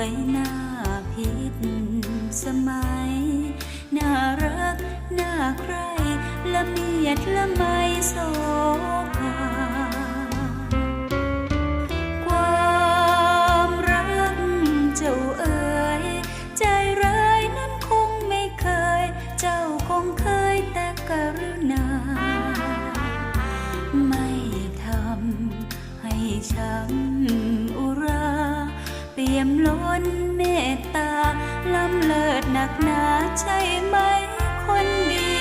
วยหน้าผิดสมัย น่ารัก น่าใครละเมียดละไมโสภา ยมล้นเมตตาล้ำเลิศหนักหนาใช่ไหมคนดี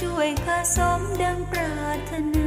ช่วยผสมดังปรารถนา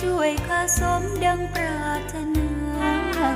ช่วยข้าสมดังปรารถนา